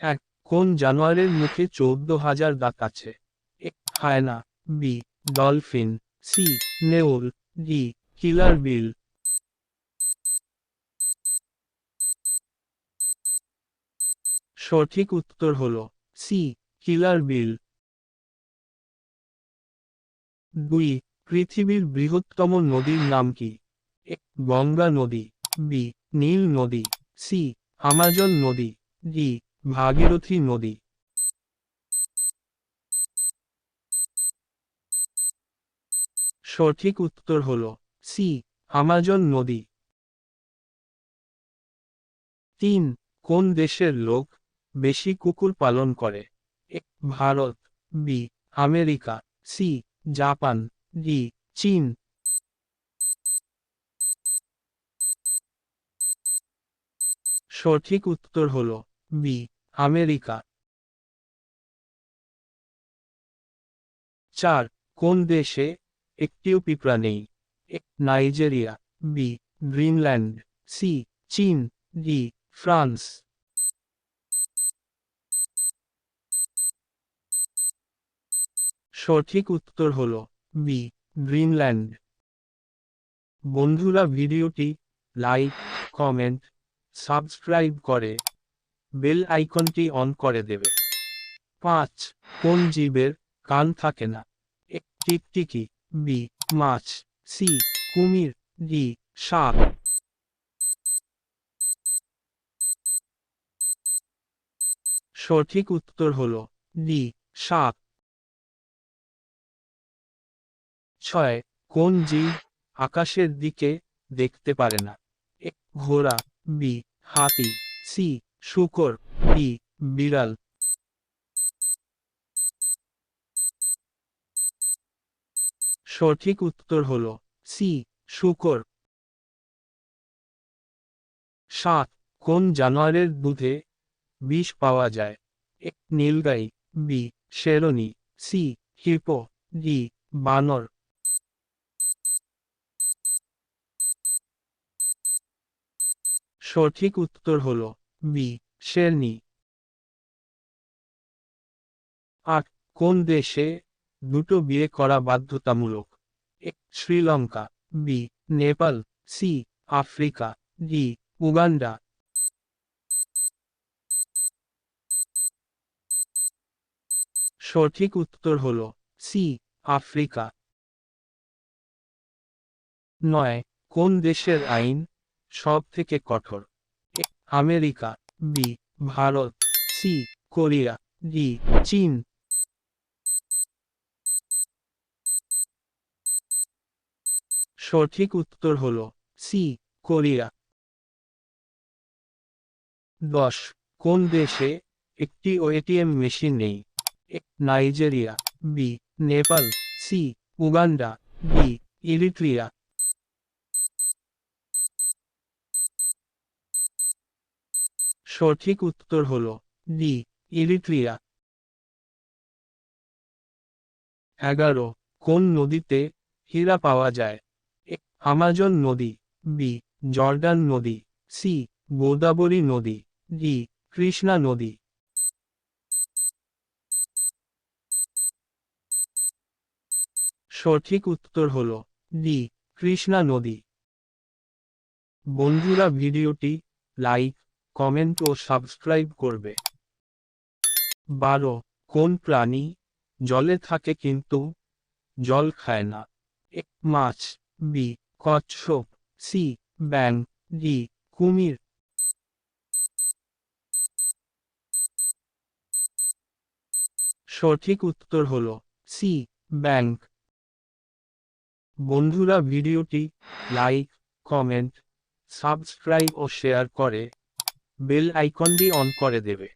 এক, কোন জানোয়ারের মুখে চৌদ্দ হাজার দাঁত আছে হায়না, বি, ডলফিন, সি, নেউল, ডি, কিলার বিল। সঠিক উত্তর হল সি, কিলার বিল। দুই, পৃথিবীর বৃহত্তম নদীর নাম কি? গঙ্গা নদী, বি, নীল নদী, সি, আমাজন নদী, ডি ভাগীরথী নদী। সঠিক উত্তর হল সি আমাজন নদী। তিন, কোন দেশের লোক বেশি কুকুর পালন করে? A, Bharat B America C Japan D চীন। সঠিক উত্তর হল বি, আমেরিকা। চার, কোন দেশে একটিও পিঁপড়া নেই? নাইজেরিয়া। B, Greenland. সি, চীন। D, France. সঠিক উত্তর হল বি, গ্রিনল্যান্ড। বন্ধুরা, ভিডিওটি লাইক, কমেন্ট, সাবস্ক্রাইব করে বেল আইকনটি অন করে দেবে। পাঁচ, কোন জীবের কান থাকে না? টিকটিকি। বি, মাছ। সি, কুমির। ডি, সাপ। সঠিক উত্তর হল ডি, সাপ। ছয়, কোন জীব আকাশের দিকে দেখতে পারে না? ঘোড়া। বি, হাতি। সি শুকর ডি বিড়াল। সঠিক উত্তর হল সি, শুকর। সাত, কোন জানোয়ারের দুধে বিষ পাওয়া যায়? এক নীলগাই, বি, শেরনি, সি, হিপো, ডি, বানর। সঠিক উত্তর হল বি শেরনি আট কোন দেশে দুটো বিয়ে করা বাধ্যতামূলক? এক Sri Lanka, B, Nepal, C, Africa, D, Uganda. সঠিক উত্তর হল সি, আফ্রিকা। নয়, কোন দেশের আইন সব থেকে কঠোর? America B Bharat C Korea D চীন। সঠিক উত্তর হল সি কোরিয়া। দশ, কোন দেশে একটি এটিএম মেশিন নেই? Nigeria B Nepal C Uganda D Eritrea. সঠিক উত্তর হল ডি, ইরিট্রিয়া। এগারো, কোন নদীতে হীরা পাওয়া যায়? আমাজন নদী, বি, জর্ডান নদী, সি, গোদাবরী নদী, ডি, কৃষ্ণা নদী। সঠিক উত্তর হল ডি, কৃষ্ণা নদী। বন্ধুরা, ভিডিওটি লাইক কমেন্ট ও সাবস্ক্রাইব করবে। বারো, কোন প্রাণী জলে থাকে কিন্তু জল খায় না? এক, মাছ, বি, কচ্ছপ, সি ব্যাং ডি, কুমির। সঠিক উত্তর হল সি ব্যাংক বন্ধুরা, ভিডিওটি লাইক, কমেন্ট, সাবস্ক্রাইব ও শেয়ার করে বেল আইকনটি অন করে দেবে।